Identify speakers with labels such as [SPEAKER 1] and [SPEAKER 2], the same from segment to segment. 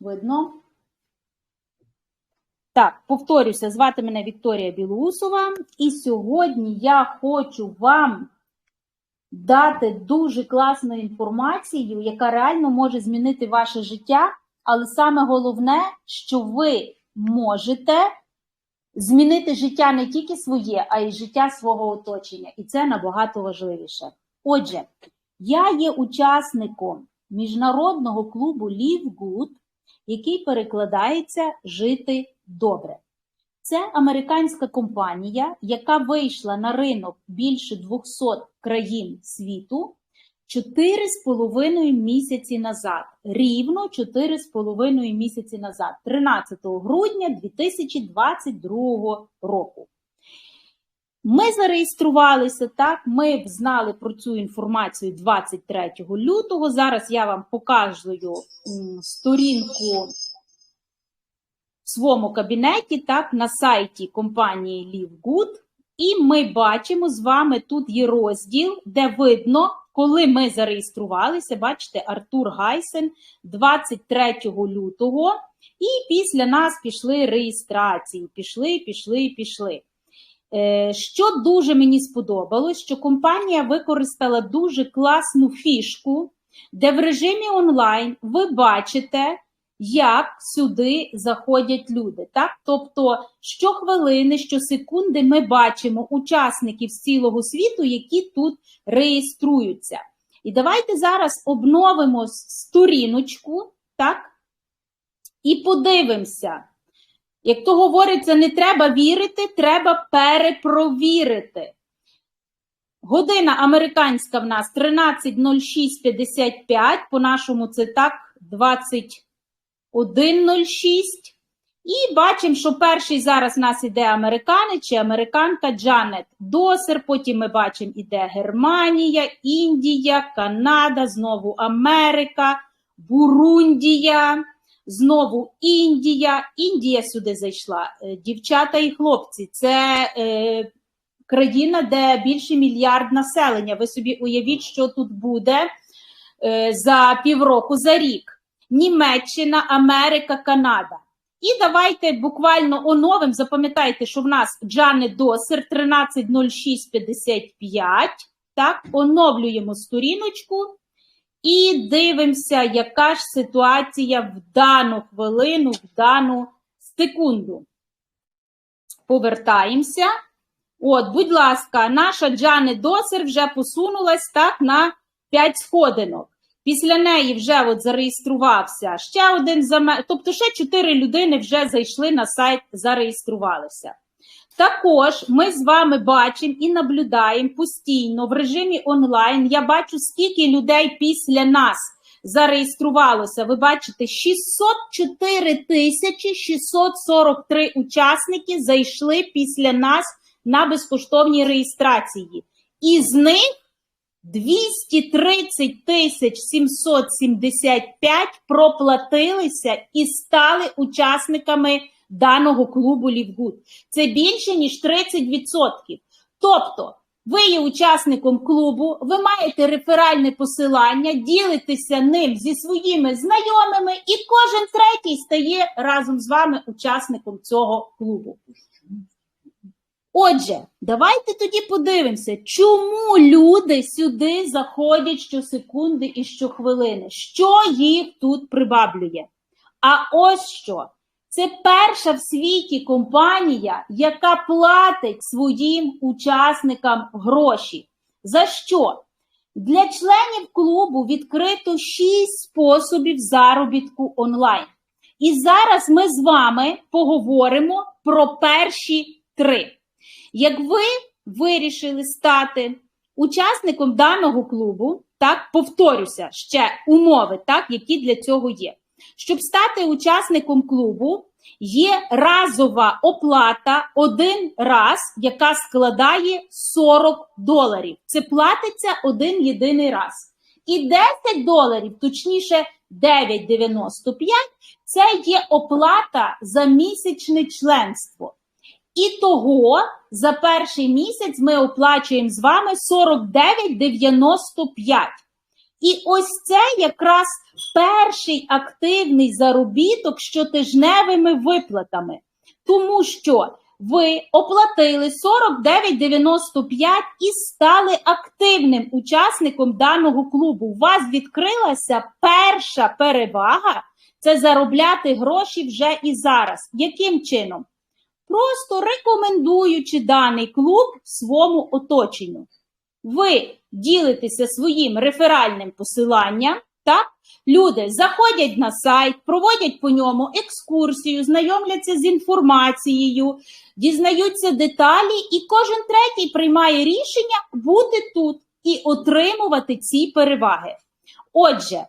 [SPEAKER 1] Видно? Так, повторюся, звати мене Вікторія Білоусова, і сьогодні я хочу вам дати дуже класну інформацію, яка реально може змінити ваше життя, але саме головне, що ви можете змінити життя не тільки своє, а й життя свого оточення. І це набагато важливіше. Отже, я є учасником міжнародного клубу Live Good, який перекладається Жити добре. Це американська компанія, яка вийшла на ринок більше 200 країн світу 4,5 місяці назад. Рівно 4,5 місяці назад, 13 грудня 2022 року. Ми зареєструвалися так, ми знали про цю інформацію 23 лютого. Зараз я вам показую сторінку в своєму кабінеті, так, на сайті компанії LiveGood. І ми бачимо з вами тут є розділ, де видно, коли ми зареєструвалися, бачите, Артур Гайсен 23 лютого. І після нас пішли реєстрації. Пішли, пішли, пішли. Е, Що дуже мені сподобалось, що компанія використала дуже класну фішку, де в режимі онлайн ви бачите, як сюди заходять люди. Так? Тобто, щохвилини, щосекунди ми бачимо учасників з цілого світу, які тут реєструються. І давайте зараз обновимо сторіночку, так? І подивимося. Як то говориться, не треба вірити, треба перепровірити. Година американська в нас 13.06.55, по-нашому це так, 21.06. І бачимо, що перший зараз в нас іде американець чи американка Джанет Досер. Потім ми бачимо, іде Германія, Індія, Канада, знову Америка, Бурундія. Знову Індія. Індія сюди зайшла. Е, Дівчата і хлопці, це е, країна, де більше мільярд населення. Ви собі уявіть, що тут буде е, за півроку, за рік. Німеччина, Америка, Канада. І давайте буквально оновим. Запам'ятайте, що в нас Джани Досер 13.06.55. Так, оновлюємо сторіночку. І дивимося, яка ж ситуація в дану хвилину, в дану секунду. Повертаємося. От, будь ласка, наша Джани Досер вже посунулась так на 5 сходинок. Після неї вже от зареєструвався ще один заме... Тобто ще 4 людини вже зайшли на сайт, зареєструвалися. Також ми з вами бачимо і наблюдаємо постійно в режимі онлайн. Я бачу, скільки людей після нас зареєструвалося. Ви бачите, 604 тисячі 643 учасники зайшли після нас на безкоштовній реєстрації. Із них 230 тисяч 775 проплатилися і стали учасниками даного клубу Лівгуд. Це більше, ніж 30%. Тобто, ви є учасником клубу, ви маєте реферальне посилання, ділитеся ним зі своїми знайомими, і кожен третій стає разом з вами учасником цього клубу. Отже, давайте тоді подивимося, чому люди сюди заходять щосекунди і щохвилини. Що їх тут прибаблює? А ось що. Це перша в світі компанія, яка платить своїм учасникам гроші. За що? Для членів клубу відкрито 6 способів заробітку онлайн. І зараз ми з вами поговоримо про перші три. Як ви вирішили стати учасником даного клубу, так, повторюся ще умови, так, які для цього є. Щоб стати учасником клубу, є разова оплата один раз, яка складає 40 доларів. Це платиться один єдиний раз. І 10 доларів, точніше 9,95 це є оплата за місячне членство. І того за перший місяць ми оплачуємо з вами 49,95. І ось це якраз перший активний заробіток щотижневими виплатами. Тому що ви оплатили 49,95 і стали активним учасником даного клубу. У вас відкрилася перша перевага це заробляти гроші вже і зараз. Яким чином? Просто рекомендуючи даний клуб своєму оточенню. Ви ділитеся своїм реферальним посиланням. Так, люди заходять на сайт, проводять по ньому екскурсію, знайомляться з інформацією, дізнаються деталі, і кожен третій приймає рішення бути тут і отримувати ці переваги. Отже,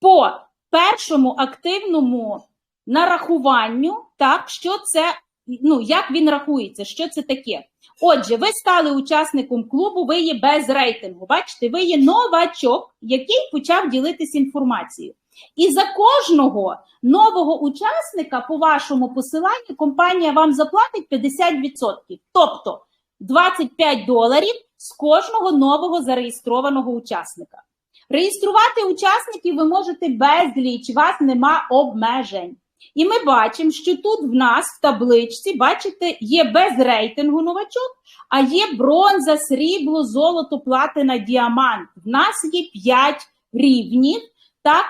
[SPEAKER 1] по першому активному нарахуванню, так, що це, ну, як він рахується, що це таке? Отже, ви стали учасником клубу, ви є без рейтингу. Бачите, ви є новачок, який почав ділитися інформацією. І за кожного нового учасника по вашому посиланню компанія вам заплатить 50%. Тобто 25 доларів з кожного нового зареєстрованого учасника. Реєструвати учасників ви можете безліч, вас нема обмежень. І ми бачимо, що тут в нас в табличці, бачите, є без рейтингу новачок, а є бронза, срібло, золото, платина, діамант. В нас є 5 рівнів, так?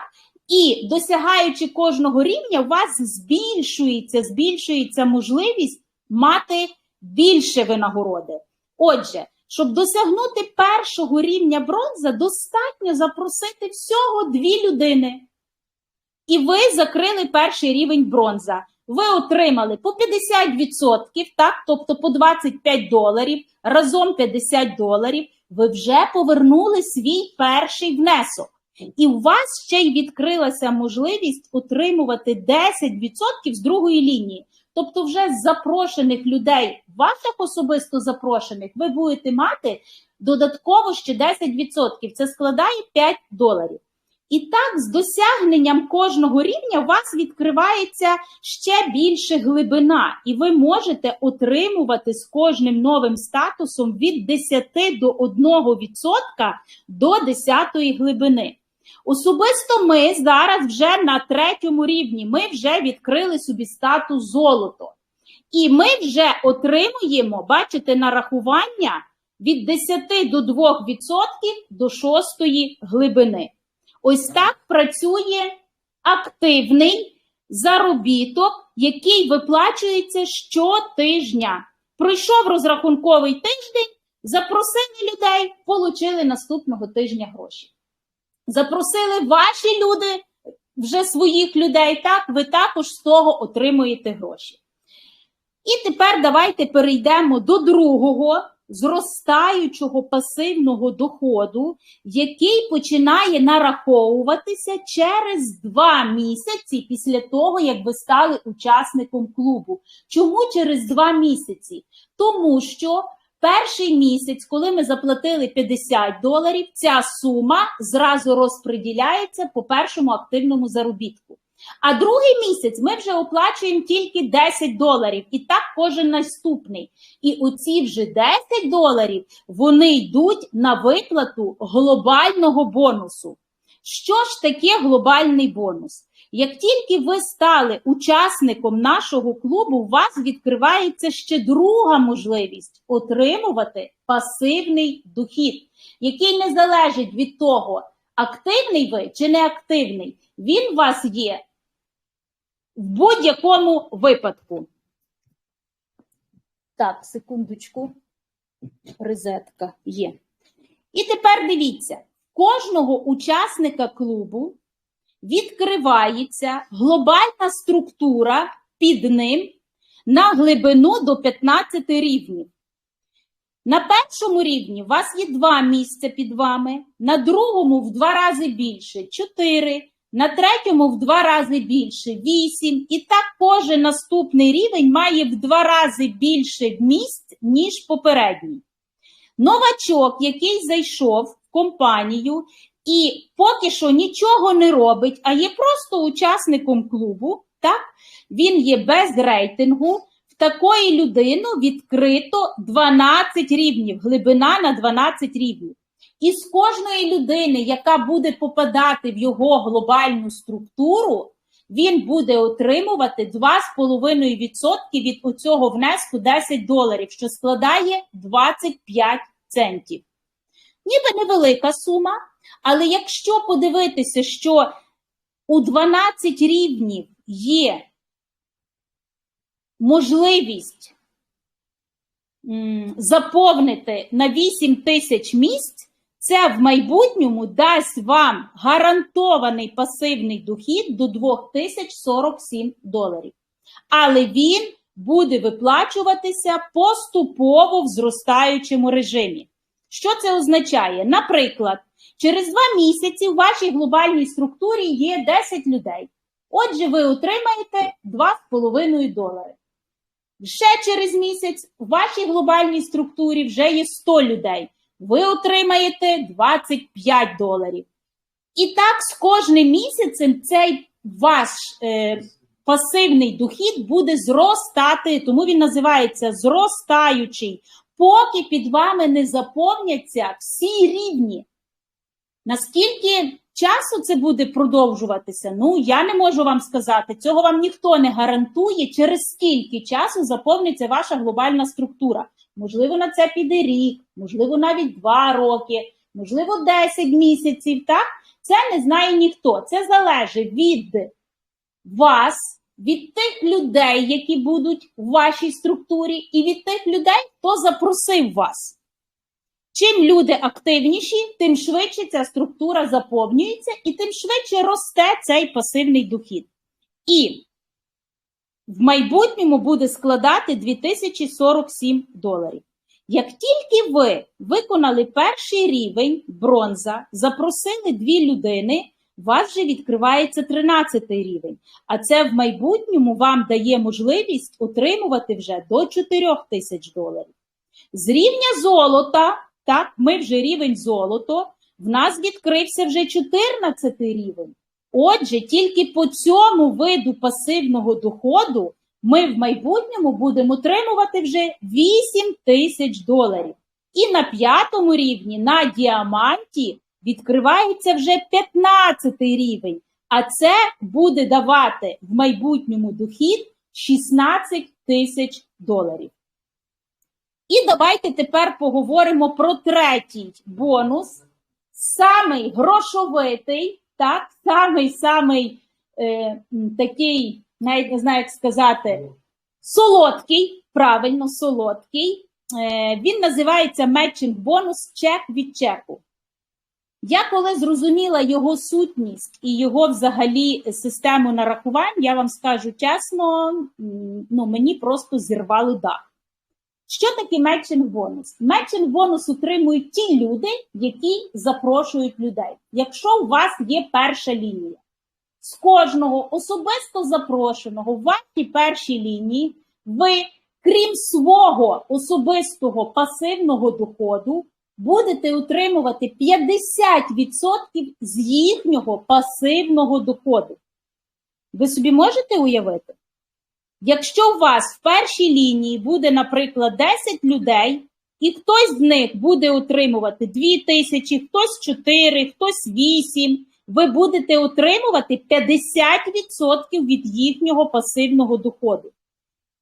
[SPEAKER 1] І досягаючи кожного рівня, у вас збільшується, збільшується можливість мати більше винагороди. Отже, щоб досягнути першого рівня бронза, достатньо запросити всього дві людини. І ви закрили перший рівень бронза. Ви отримали по 50%, так, тобто по 25 доларів, разом 50 доларів. Ви вже повернули свій перший внесок. І у вас ще й відкрилася можливість отримувати 10% з другої лінії. Тобто, вже з запрошених людей, ваших особисто запрошених, ви будете мати додатково ще 10%. Це складає 5 доларів. І так, з досягненням кожного рівня у вас відкривається ще більше глибина, і ви можете отримувати з кожним новим статусом від 10 до 1% до 10 глибини. Особисто ми зараз вже на третьому рівні, ми вже відкрили собі статус золото. І ми вже отримуємо, бачите, нарахування від 10 до 2% до 6 глибини. Ось так працює активний заробіток, який виплачується щотижня. Пройшов розрахунковий тиждень, запросили людей, отримали наступного тижня гроші. Запросили ваші люди, вже своїх людей, так, ви також з того отримуєте гроші. І тепер давайте перейдемо до другого зростаючого пасивного доходу, який починає нараховуватися через два місяці після того, як ви стали учасником клубу. Чому через два місяці? Тому що перший місяць, коли ми заплатили 50 доларів, ця сума зразу розподіляється по першому активному заробітку. А другий місяць ми вже оплачуємо тільки 10 доларів, і так кожен наступний. І оці вже 10 доларів вони йдуть на виплату глобального бонусу. Що ж таке глобальний бонус? Як тільки ви стали учасником нашого клубу, у вас відкривається ще друга можливість отримувати пасивний дохід, який не залежить від того, активний ви чи не активний. Він у вас є в будь-якому випадку. Так, секундочку. Розетка є. І тепер дивіться: кожного учасника клубу відкривається глобальна структура під ним на глибину до 15 рівнів. На першому рівні у вас є два місця під вами, на другому в два рази більше 4, на третьому в два рази більше 8. І так кожен наступний рівень має в два рази більше місць, ніж попередній. Новачок, який зайшов в компанію і поки що нічого не робить, а є просто учасником клубу, так? він є без рейтингу. В такої людини відкрито 12 рівнів, глибина на 12 рівнів. І з кожної людини, яка буде попадати в його глобальну структуру, він буде отримувати 2,5% від оцього внеску 10 доларів, що складає 25 центів. Ніби невелика сума, але якщо подивитися, що у 12 рівнів є можливість заповнити на 8 тисяч місць, це в майбутньому дасть вам гарантований пасивний дохід до 2047 доларів. Але він буде виплачуватися поступово в зростаючому режимі. Що це означає? Наприклад, через два місяці в вашій глобальній структурі є 10 людей. Отже, ви отримаєте 2,5 долари. Ще через місяць в вашій глобальній структурі вже є 100 людей. Ви отримаєте 25 доларів. І так з кожним місяцем цей ваш е, пасивний дохід буде зростати, тому він називається зростаючий, поки під вами не заповняться всі рівні. Наскільки часу це буде продовжуватися? Ну, я не можу вам сказати. Цього вам ніхто не гарантує, через скільки часу заповниться ваша глобальна структура. Можливо, на це піде рік, можливо, навіть два роки, можливо, 10 місяців. Так? Це не знає ніхто. Це залежить від вас, від тих людей, які будуть в вашій структурі, і від тих людей, хто запросив вас. Чим люди активніші, тим швидше ця структура заповнюється і тим швидше росте цей пасивний дохід. І в майбутньому буде складати 2047 доларів. Як тільки ви виконали перший рівень бронза, запросили дві людини, у вас вже відкривається 13 рівень. А це в майбутньому вам дає можливість отримувати вже до 4 тисяч доларів. З рівня золота, так, ми вже рівень золото, в нас відкрився вже 14 рівень. Отже, тільки по цьому виду пасивного доходу ми в майбутньому будемо отримувати вже 8 тисяч доларів. І на п'ятому рівні, на діаманті, відкривається вже 15 рівень, а це буде давати в майбутньому дохід 16 тисяч доларів. І давайте тепер поговоримо про третій бонус, самий грошовитий, так, самий самий е, такий, навіть не знаю, як сказати, солодкий, правильно, солодкий. Е, Він називається матчинг бонус чек від чеку. Я коли зрозуміла його сутність і його взагалі систему нарахувань, я вам скажу чесно, ну мені просто зірвало дах. Що таке метчинг бонус? Метчинг бонус отримують ті люди, які запрошують людей. Якщо у вас є перша лінія, з кожного особисто запрошеного в вашій першій лінії, ви, крім свого особистого пасивного доходу, будете отримувати 50% з їхнього пасивного доходу. Ви собі можете уявити? Якщо у вас в першій лінії буде, наприклад, 10 людей, і хтось з них буде отримувати 2 тисячі, хтось 4, хтось 8, ви будете отримувати 50% від їхнього пасивного доходу.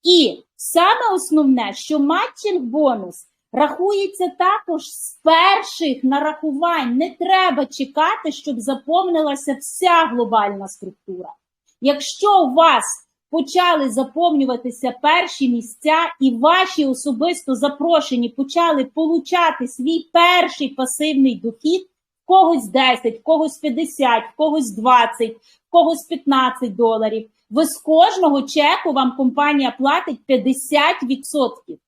[SPEAKER 1] І саме основне, що матчинг бонус рахується також з перших нарахувань. Не треба чекати, щоб заповнилася вся глобальна структура. Якщо у вас почали заповнюватися перші місця, і ваші особисто запрошені почали получати свій перший пасивний дохід, когось 10, когось 50, когось 20, когось 15 доларів. Ви з кожного чеку вам компанія платить 50%.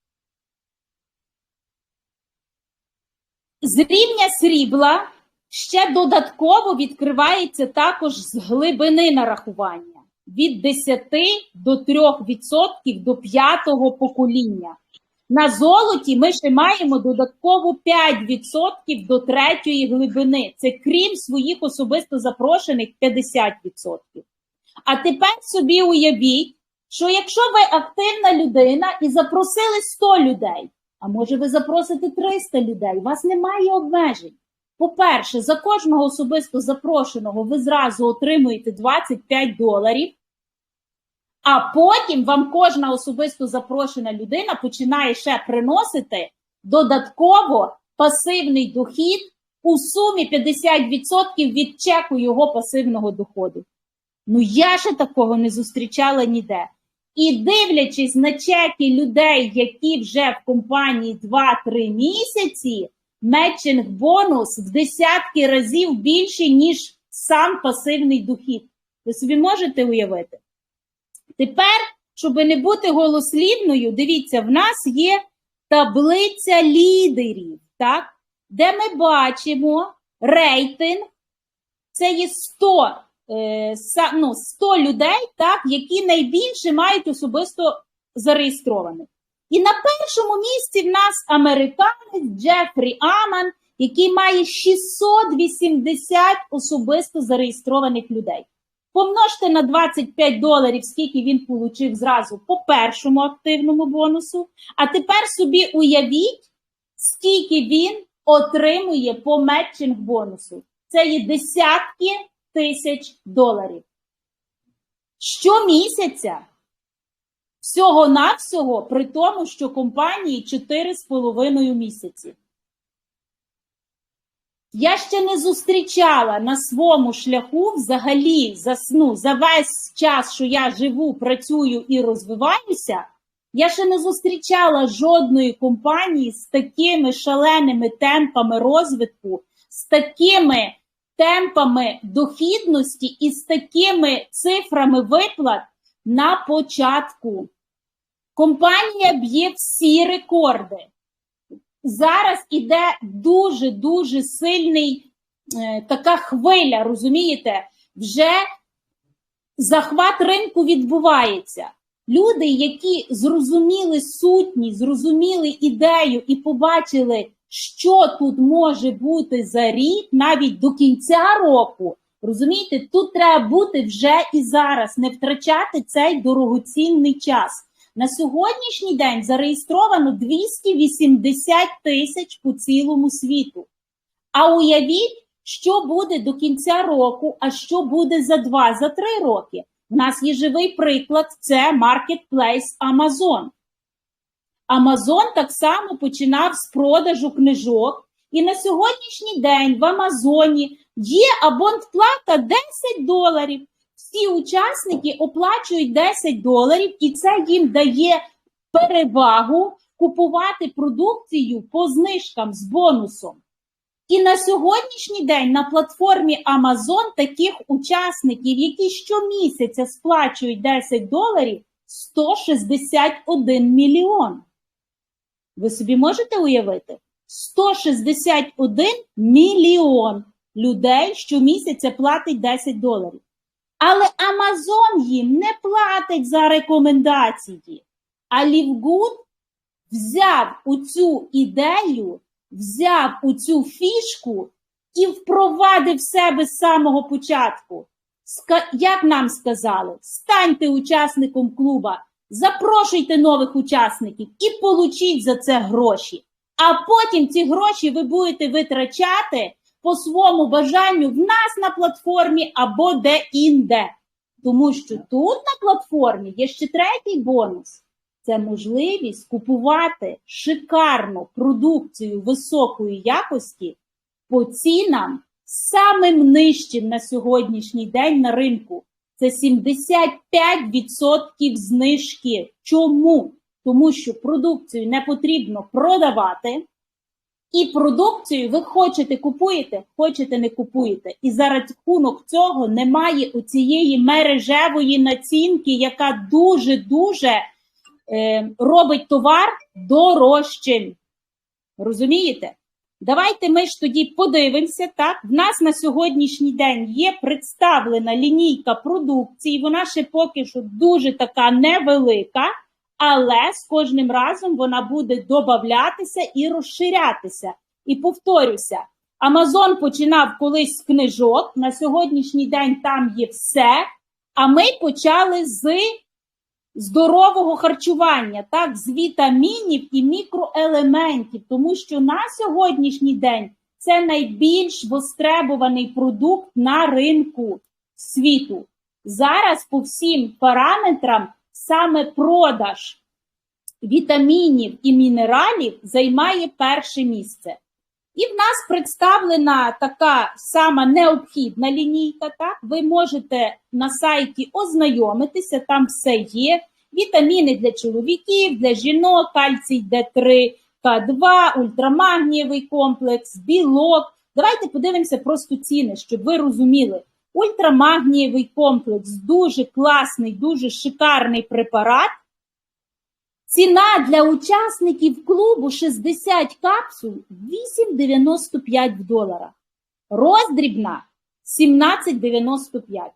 [SPEAKER 1] З рівня срібла ще додатково відкривається також з глибини нарахування від 10 до 3% до п'ятого покоління. На золоті ми ще маємо додатково 5% до третьої глибини. Це крім своїх особисто запрошених 50%. А тепер собі уявіть, що якщо ви активна людина і запросили 100 людей, а може ви запросите 300 людей, у вас немає обмежень. По-перше, за кожного особисто запрошеного ви зразу отримуєте 25 доларів, а потім вам кожна особисто запрошена людина починає ще приносити додатково пасивний дохід у сумі 50% від чеку його пасивного доходу. Ну, я ще такого не зустрічала ніде. І дивлячись на чеки людей, які вже в компанії 2-3 місяці, метчинг бонус в десятки разів більший, ніж сам пасивний дохід. Ви собі можете уявити? Тепер, щоб не бути голослівною, дивіться, в нас є таблиця лідерів, так? де ми бачимо рейтинг, це є 100 е, ну, 100 людей, так, які найбільше мають особисто зареєстрованих. І на першому місці в нас американець Джефрі Аман, який має 680 особисто зареєстрованих людей. Помножте на 25 доларів, скільки він отримав зразу по першому активному бонусу. А тепер собі уявіть, скільки він отримує по метчинг бонусу. Це є десятки тисяч доларів. Щомісяця, всього-навсього, при тому, що компанії 4,5 місяці. Я ще не зустрічала на своєму шляху взагалі за, ну, за весь час, що я живу, працюю і розвиваюся. Я ще не зустрічала жодної компанії з такими шаленими темпами розвитку, з такими темпами дохідності і з такими цифрами виплат на початку. Компанія б'є всі рекорди. Зараз іде дуже-дуже сильний е, така хвиля, розумієте? Вже захват ринку відбувається. Люди, які зрозуміли сутність, зрозуміли ідею і побачили, що тут може бути за рік, навіть до кінця року. Розумієте, тут треба бути вже і зараз, не втрачати цей дорогоцінний час. На сьогоднішній день зареєстровано 280 тисяч по цілому світу. А уявіть, що буде до кінця року, а що буде за 2 за 3 роки. У нас є живий приклад: це маркетплейс Amazon. Amazon так само починав з продажу книжок, і на сьогоднішній день в Амазоні є абонплата 10 доларів. Всі учасники оплачують 10 доларів, і це їм дає перевагу купувати продукцію по знижкам з бонусом. І на сьогоднішній день на платформі Amazon таких учасників, які щомісяця сплачують 10 доларів, 161 мільйон. Ви собі можете уявити? 161 мільйон людей щомісяця платить 10 доларів. Але Amazon їм не платить за рекомендації. А Лівгуд взяв у цю ідею, взяв у цю фішку і впровадив себе з самого початку. Як нам сказали, станьте учасником клуба, запрошуйте нових учасників і получіть за це гроші. А потім ці гроші ви будете витрачати по своєму бажанню в нас на платформі або де-інде. Тому що тут на платформі є ще третій бонус це можливість купувати шикарну продукцію високої якості по цінам самим нижчим на сьогоднішній день на ринку. Це 75% знижки. Чому? Тому що продукцію не потрібно продавати. І продукцію ви хочете купуєте, хочете не купуєте. І за рахунок цього немає у цієї мережевої націнки, яка дуже-дуже е, робить товар дорожчим. Розумієте? Давайте ми ж тоді подивимося. так? В нас на сьогоднішній день є представлена лінійка продукції, вона ще поки що дуже така невелика, але з кожним разом вона буде додатися і розширятися. І повторюся, Амазон починав колись з книжок, на сьогоднішній день там є все. А ми почали з здорового харчування, так, з вітамінів і мікроелементів, тому що на сьогоднішній день це найбільш востребований продукт на ринку світу. Зараз по всім параметрам саме продаж вітамінів і мінералів займає перше місце. І в нас представлена така сама необхідна лінійка. Так, ви можете на сайті ознайомитися, там все є. Вітаміни для чоловіків, для жінок, кальцій Д3, К2, ультрамагнієвий комплекс, білок. Давайте подивимося просто ціни, щоб ви розуміли. Ультрамагнієвий комплекс дуже класний, дуже шикарний препарат. Ціна для учасників клубу 60 капсул 8,95 в доларах. Роздрібна 17,95.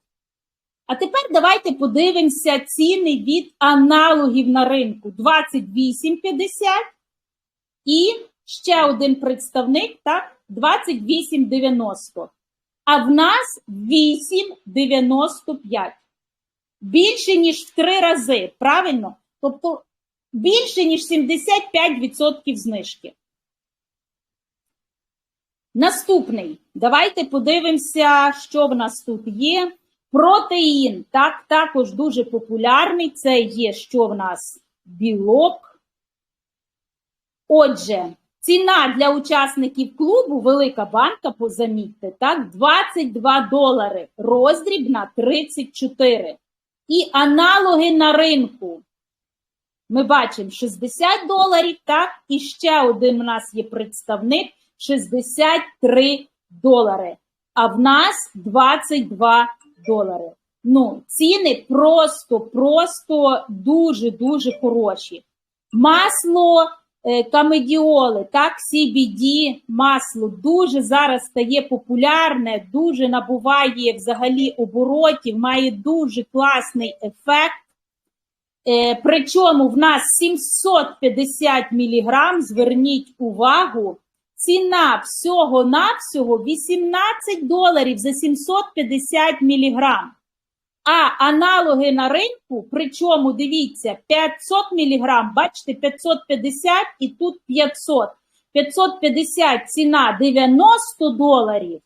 [SPEAKER 1] А тепер давайте подивимося ціни від аналогів на ринку 28,50 і ще один представник, так, 28,90. А в нас 8,95. Більше, ніж в три рази, правильно? Тобто більше, ніж 75% знижки. Наступний. Давайте подивимося, що в нас тут є. Протеїн, так, також дуже популярний. Це є, що в нас білок. Отже, ціна для учасників клубу, велика банка, позамітьте, так, 22 долари, роздрібна 34. І аналоги на ринку. Ми бачимо 60 доларів, так, і ще один у нас є представник 63 долари. А в нас 22 долари. Ну, ціни просто, просто дуже-дуже хороші. Масло камедіоли, так, CBD масло дуже зараз стає популярне, дуже набуває взагалі оборотів, має дуже класний ефект. Е, причому в нас 750 мг, зверніть увагу, ціна всього-навсього 18 доларів за 750 мг. А аналоги на ринку, причому дивіться, 500 мг, бачите, 550 і тут 500. 550 ціна 90 доларів,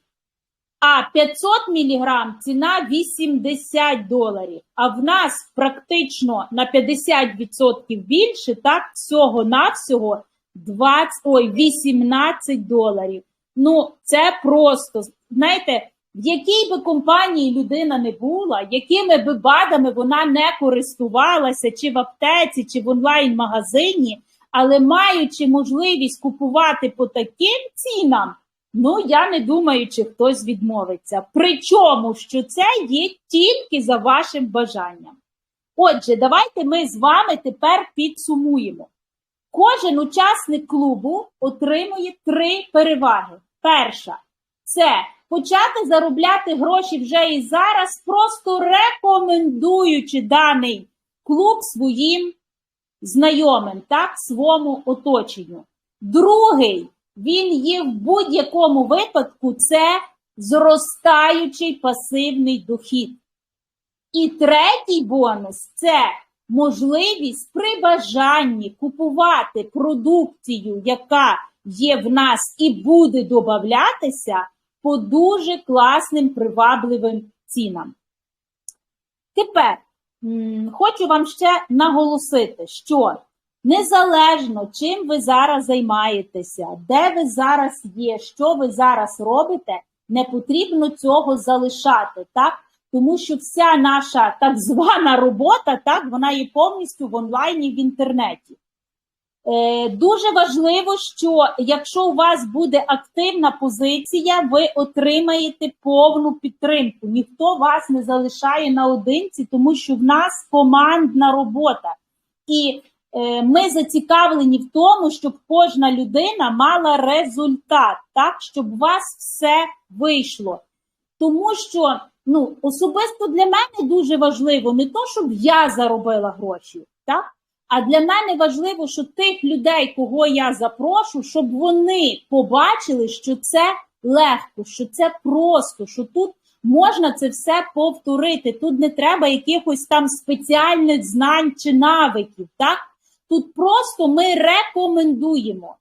[SPEAKER 1] а 500 мг ціна 80 доларів. А в нас практично на 50% більше, так, всього-навсього 20, ой, 18 доларів. Ну, це просто, знаєте, в якій би компанії людина не була, якими би БАДами вона не користувалася, чи в аптеці, чи в онлайн-магазині, але маючи можливість купувати по таким цінам, ну я не думаю, чи хтось відмовиться. Причому, що це є тільки за вашим бажанням. Отже, давайте ми з вами тепер підсумуємо. Кожен учасник клубу отримує три переваги. Перша це почати заробляти гроші вже і зараз, просто рекомендуючи даний клуб своїм знайомим, так, своєму оточенню. Другий, він є в будь-якому випадку це зростаючий пасивний дохід. І третій бонус це можливість при бажанні купувати продукцію, яка є в нас і буде додатися по дуже класним привабливим цінам. Тепер хочу вам ще наголосити, що незалежно чим ви зараз займаєтеся, де ви зараз є, що ви зараз робите, не потрібно цього залишати. так? Тому що вся наша так звана робота, так, вона є повністю в онлайні в інтернеті. Е, Дуже важливо, що якщо у вас буде активна позиція, ви отримаєте повну підтримку. Ніхто вас не залишає наодинці, тому що в нас командна робота. І е, ми зацікавлені в тому, щоб кожна людина мала результат, так, щоб у вас все вийшло. Тому що ну, особисто для мене дуже важливо не то, щоб я заробила гроші, так? А для мене важливо, що тих людей, кого я запрошу, щоб вони побачили, що це легко, що це просто, що тут можна це все повторити. Тут не треба якихось там спеціальних знань чи навиків. так? Тут просто ми рекомендуємо.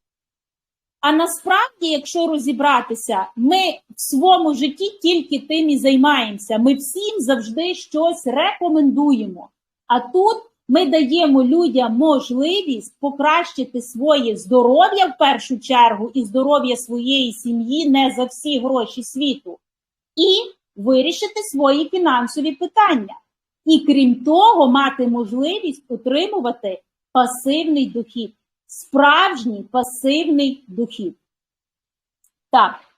[SPEAKER 1] А насправді, якщо розібратися, ми в своєму житті тільки тим і займаємося. Ми всім завжди щось рекомендуємо. А тут ми даємо людям можливість покращити своє здоров'я в першу чергу і здоров'я своєї сім'ї не за всі гроші світу, і вирішити свої фінансові питання. І крім того, мати можливість отримувати пасивний дохід, справжній пасивний дохід. Так.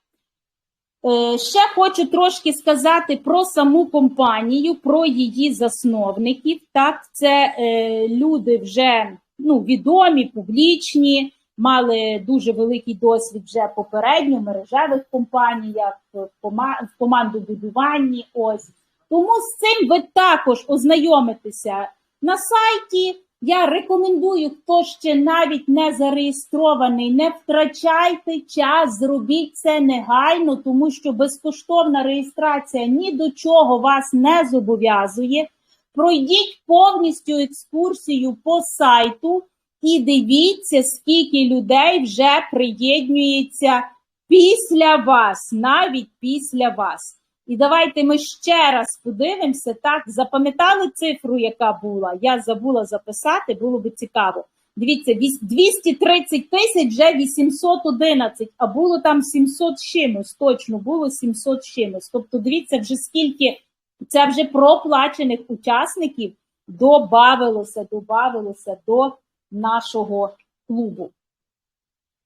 [SPEAKER 1] Е, Ще хочу трошки сказати про саму компанію, про її засновників. Так, це е, люди вже ну, відомі, публічні, мали дуже великий досвід вже попередньо в мережевих компаніях, в, кома- в командобудуванні. Ось. Тому з цим ви також ознайомитеся на сайті. Я рекомендую, хто ще навіть не зареєстрований, не втрачайте час, зробіть це негайно, тому що безкоштовна реєстрація ні до чого вас не зобов'язує. Пройдіть повністю екскурсію по сайту і дивіться, скільки людей вже приєднується після вас, навіть після вас. І давайте ми ще раз подивимося. Так, запам'ятали цифру, яка була? Я забула записати, було би цікаво. Дивіться, віс- 230 тисяч вже 811, а було там 700 чимось, точно було 700 чимось. Тобто, дивіться, вже скільки це вже проплачених учасників добавилося, добавилося до нашого клубу.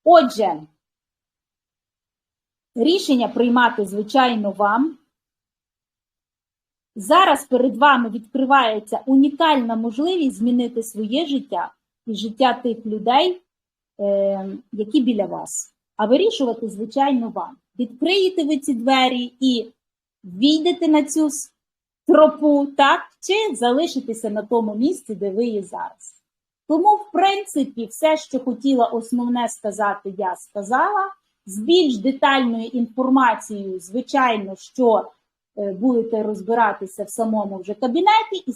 [SPEAKER 1] Отже, рішення приймати, звичайно, вам. Зараз перед вами відкривається унікальна можливість змінити своє життя і життя тих людей, е, які біля вас. А вирішувати, звичайно, вам. Відкриєте ви ці двері і війдете на цю тропу, так, чи залишитеся на тому місці, де ви є зараз. Тому, в принципі, все, що хотіла основне сказати, я сказала. З більш детальною інформацією, звичайно, що будете розбиратися в самому вже кабінеті, і